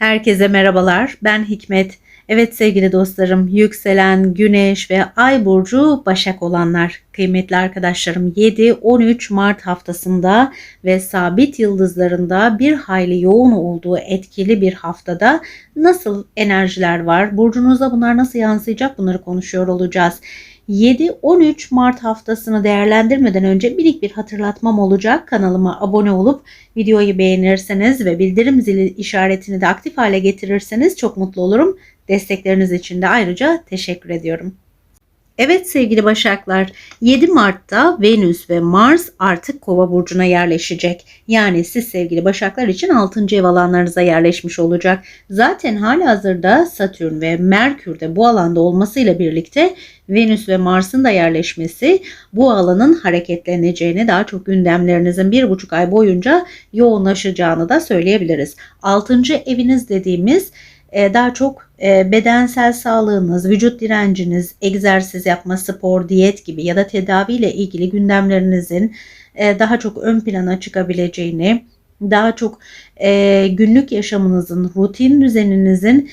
Herkese merhabalar. Ben Hikmet. Evet sevgili dostlarım, yükselen Güneş ve Ay burcu Başak olanlar, kıymetli arkadaşlarım 7-13 Mart haftasında ve sabit yıldızlarında bir hayli yoğun olduğu etkili bir haftada nasıl enerjiler var? Burcunuzda bunlar nasıl yansıyacak? Bunları konuşuyor olacağız. 7-13 Mart haftasını değerlendirmeden önce minik bir hatırlatmam olacak. Kanalıma abone olup videoyu beğenirseniz ve bildirim zili işaretini de aktif hale getirirseniz çok mutlu olurum. Destekleriniz için de ayrıca teşekkür ediyorum. Evet sevgili Başaklar 7 Mart'ta Venüs ve Mars artık Kova burcuna yerleşecek. Yani siz sevgili Başaklar için 6. ev alanlarınıza yerleşmiş olacak. Zaten hali hazırda Satürn ve Merkür de bu alanda olmasıyla birlikte Venüs ve Mars'ın da yerleşmesi bu alanın hareketleneceğini daha çok gündemlerinizin bir buçuk ay boyunca yoğunlaşacağını da söyleyebiliriz. 6. eviniz dediğimiz daha çok e, bedensel sağlığınız, vücut direnciniz, egzersiz yapma, spor, diyet gibi ya da tedaviyle ilgili gündemlerinizin e, daha çok ön plana çıkabileceğini, daha çok e, günlük yaşamınızın, rutin düzeninizin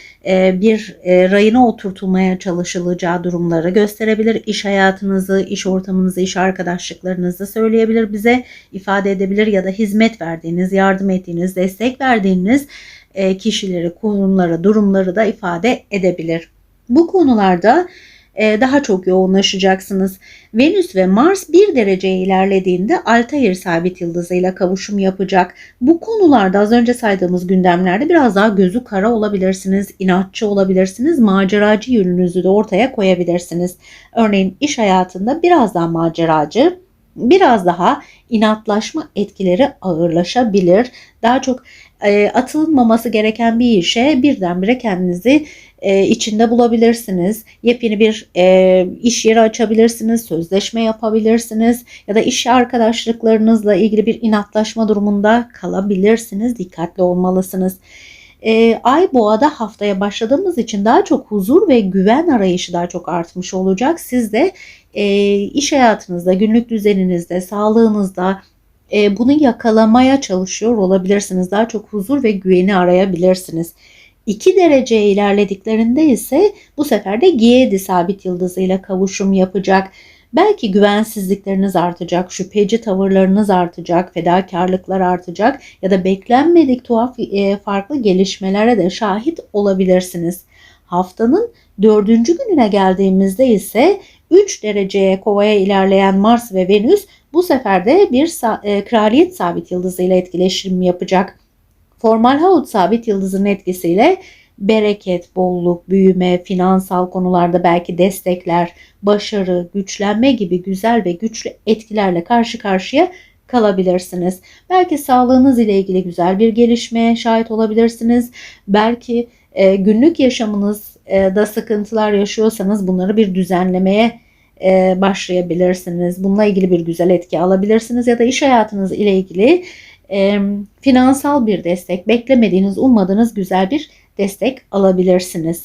bir rayına oturtulmaya çalışılacağı durumları gösterebilir. İş hayatınızı, iş ortamınızı, iş arkadaşlıklarınızı söyleyebilir bize, ifade edebilir ya da hizmet verdiğiniz, yardım ettiğiniz, destek verdiğiniz kişileri, kurumları, durumları da ifade edebilir. Bu konularda e, daha çok yoğunlaşacaksınız. Venüs ve Mars bir dereceye ilerlediğinde Altair sabit yıldızıyla kavuşum yapacak. Bu konularda az önce saydığımız gündemlerde biraz daha gözü kara olabilirsiniz, inatçı olabilirsiniz, maceracı yönünüzü de ortaya koyabilirsiniz. Örneğin iş hayatında biraz daha maceracı, biraz daha inatlaşma etkileri ağırlaşabilir. Daha çok e, atılmaması gereken bir işe birdenbire kendinizi e, içinde bulabilirsiniz. Yepyeni bir e, iş yeri açabilirsiniz, sözleşme yapabilirsiniz ya da iş arkadaşlıklarınızla ilgili bir inatlaşma durumunda kalabilirsiniz. Dikkatli olmalısınız. E, Ay boğada haftaya başladığımız için daha çok huzur ve güven arayışı daha çok artmış olacak. Siz de e, iş hayatınızda, günlük düzeninizde, sağlığınızda e, bunu yakalamaya çalışıyor olabilirsiniz. Daha çok huzur ve güveni arayabilirsiniz. 2 dereceye ilerlediklerinde ise bu sefer de Giedi sabit yıldızıyla kavuşum yapacak. Belki güvensizlikleriniz artacak, şüpheci tavırlarınız artacak, fedakarlıklar artacak ya da beklenmedik tuhaf e, farklı gelişmelere de şahit olabilirsiniz. Haftanın dördüncü gününe geldiğimizde ise 3 dereceye kovaya ilerleyen Mars ve Venüs bu sefer de bir e, kraliyet sabit yıldızıyla etkileşim yapacak. Formal Haut sabit yıldızının etkisiyle bereket, bolluk, büyüme, finansal konularda belki destekler, başarı, güçlenme gibi güzel ve güçlü etkilerle karşı karşıya kalabilirsiniz. Belki sağlığınız ile ilgili güzel bir gelişmeye şahit olabilirsiniz. Belki e, günlük yaşamınızda sıkıntılar yaşıyorsanız bunları bir düzenlemeye e, başlayabilirsiniz. Bununla ilgili bir güzel etki alabilirsiniz ya da iş hayatınız ile ilgili e, finansal bir destek, beklemediğiniz, ummadığınız güzel bir destek alabilirsiniz.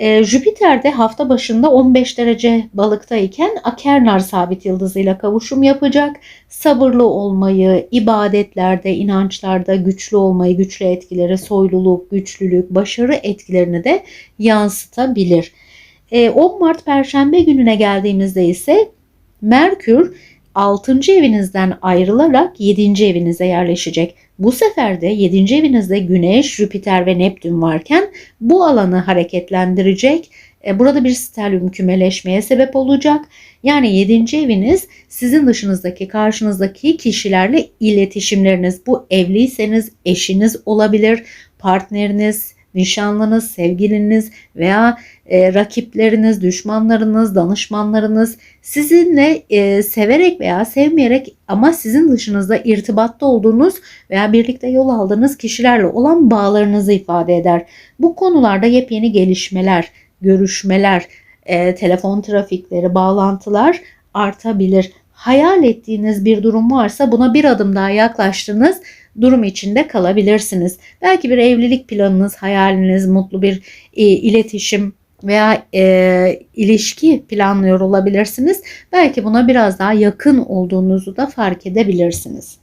E, Jüpiter de hafta başında 15 derece balıktayken Akernar sabit yıldızıyla kavuşum yapacak. Sabırlı olmayı, ibadetlerde, inançlarda güçlü olmayı, güçlü etkileri, soyluluk, güçlülük, başarı etkilerini de yansıtabilir. 10 e, Mart Perşembe gününe geldiğimizde ise Merkür 6. evinizden ayrılarak 7. evinize yerleşecek. Bu sefer de 7. evinizde Güneş, Jüpiter ve Neptün varken bu alanı hareketlendirecek. E, burada bir stelyum kümeleşmeye sebep olacak. Yani 7. eviniz sizin dışınızdaki, karşınızdaki kişilerle iletişimleriniz. Bu evliyseniz eşiniz olabilir, partneriniz, nişanlınız, sevgiliniz veya e, rakipleriniz, düşmanlarınız, danışmanlarınız sizinle e, severek veya sevmeyerek ama sizin dışınızda irtibatta olduğunuz veya birlikte yol aldığınız kişilerle olan bağlarınızı ifade eder. Bu konularda yepyeni gelişmeler, görüşmeler, e, telefon trafikleri, bağlantılar artabilir. Hayal ettiğiniz bir durum varsa buna bir adım daha yaklaştınız durum içinde kalabilirsiniz. Belki bir evlilik planınız, hayaliniz, mutlu bir e, iletişim veya e, ilişki planlıyor olabilirsiniz. Belki buna biraz daha yakın olduğunuzu da fark edebilirsiniz.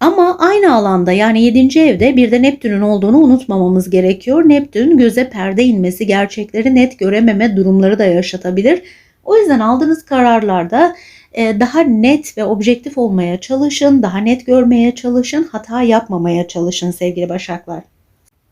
Ama aynı alanda yani 7. evde bir de Neptün'ün olduğunu unutmamamız gerekiyor. Neptün göze perde inmesi, gerçekleri net görememe durumları da yaşatabilir. O yüzden aldığınız kararlarda daha net ve objektif olmaya çalışın, daha net görmeye çalışın, hata yapmamaya çalışın sevgili Başaklar.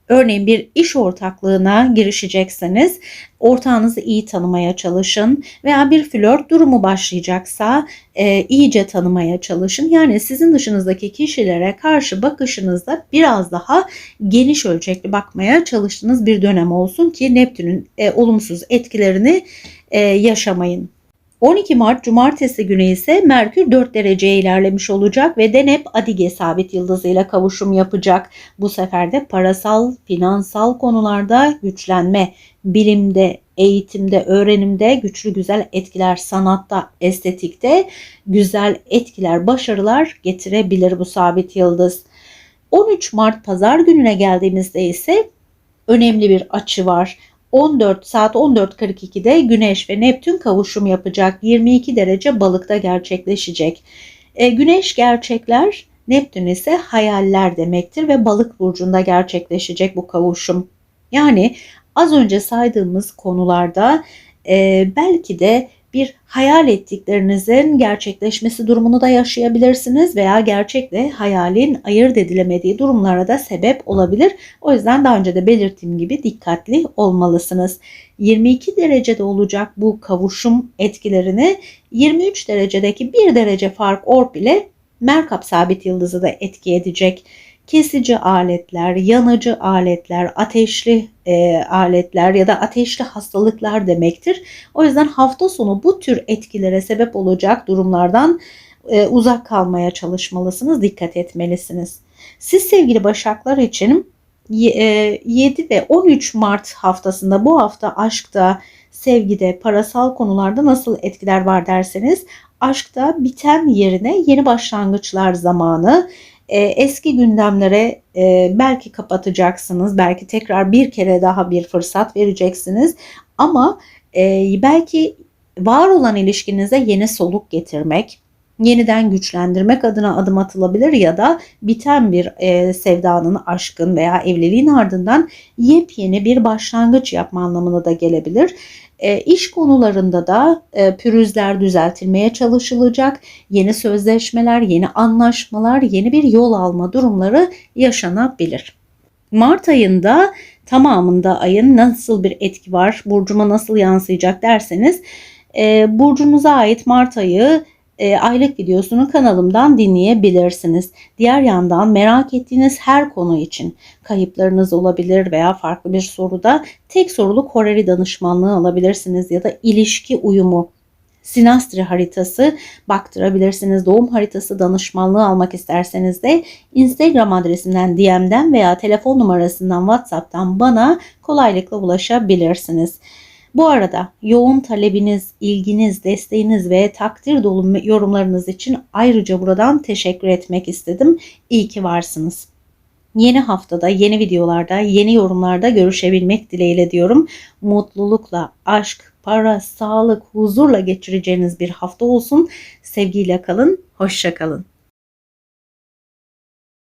Örneğin bir iş ortaklığına girişecekseniz ortağınızı iyi tanımaya çalışın veya bir flört durumu başlayacaksa e, iyice tanımaya çalışın. Yani sizin dışınızdaki kişilere karşı bakışınızda biraz daha geniş ölçekli bakmaya çalıştığınız bir dönem olsun ki Neptün'ün e, olumsuz etkilerini e, yaşamayın. 12 Mart Cumartesi günü ise Merkür 4 dereceye ilerlemiş olacak ve Denep Adige sabit yıldızıyla kavuşum yapacak. Bu sefer de parasal, finansal konularda güçlenme, bilimde, eğitimde, öğrenimde güçlü güzel etkiler, sanatta, estetikte güzel etkiler, başarılar getirebilir bu sabit yıldız. 13 Mart pazar gününe geldiğimizde ise önemli bir açı var. 14 saat 14.42'de Güneş ve Neptün kavuşum yapacak. 22 derece balıkta gerçekleşecek. E, güneş gerçekler, Neptün ise hayaller demektir ve balık burcunda gerçekleşecek bu kavuşum. Yani az önce saydığımız konularda e, belki de bir hayal ettiklerinizin gerçekleşmesi durumunu da yaşayabilirsiniz veya gerçekle hayalin ayırt edilemediği durumlara da sebep olabilir. O yüzden daha önce de belirttiğim gibi dikkatli olmalısınız. 22 derecede olacak bu kavuşum etkilerini 23 derecedeki 1 derece fark orp ile Merkap sabit yıldızı da etki edecek kesici aletler, yanıcı aletler, ateşli e, aletler ya da ateşli hastalıklar demektir. O yüzden hafta sonu bu tür etkilere sebep olacak durumlardan e, uzak kalmaya çalışmalısınız, dikkat etmelisiniz. Siz sevgili Başaklar için 7 e, ve 13 Mart haftasında bu hafta aşkta, sevgide, parasal konularda nasıl etkiler var derseniz aşkta biten yerine yeni başlangıçlar zamanı e, eski gündemlere e, belki kapatacaksınız, belki tekrar bir kere daha bir fırsat vereceksiniz ama e, belki var olan ilişkinize yeni soluk getirmek, yeniden güçlendirmek adına adım atılabilir ya da biten bir e, sevdanın, aşkın veya evliliğin ardından yepyeni bir başlangıç yapma anlamına da gelebilir. E, iş konularında da e, pürüzler düzeltilmeye çalışılacak. Yeni sözleşmeler, yeni anlaşmalar, yeni bir yol alma durumları yaşanabilir. Mart ayında tamamında ayın nasıl bir etki var, burcuma nasıl yansıyacak derseniz e, burcunuza ait Mart ayı e, aylık videosunu kanalımdan dinleyebilirsiniz. Diğer yandan merak ettiğiniz her konu için kayıplarınız olabilir veya farklı bir soruda tek sorulu Koreli danışmanlığı alabilirsiniz ya da ilişki uyumu sinastri haritası baktırabilirsiniz. Doğum haritası danışmanlığı almak isterseniz de Instagram adresimden DM'den veya telefon numarasından WhatsApp'tan bana kolaylıkla ulaşabilirsiniz. Bu arada yoğun talebiniz, ilginiz, desteğiniz ve takdir dolu yorumlarınız için ayrıca buradan teşekkür etmek istedim. İyi ki varsınız. Yeni haftada, yeni videolarda, yeni yorumlarda görüşebilmek dileğiyle diyorum. Mutlulukla, aşk, para, sağlık, huzurla geçireceğiniz bir hafta olsun. Sevgiyle kalın, hoşça kalın.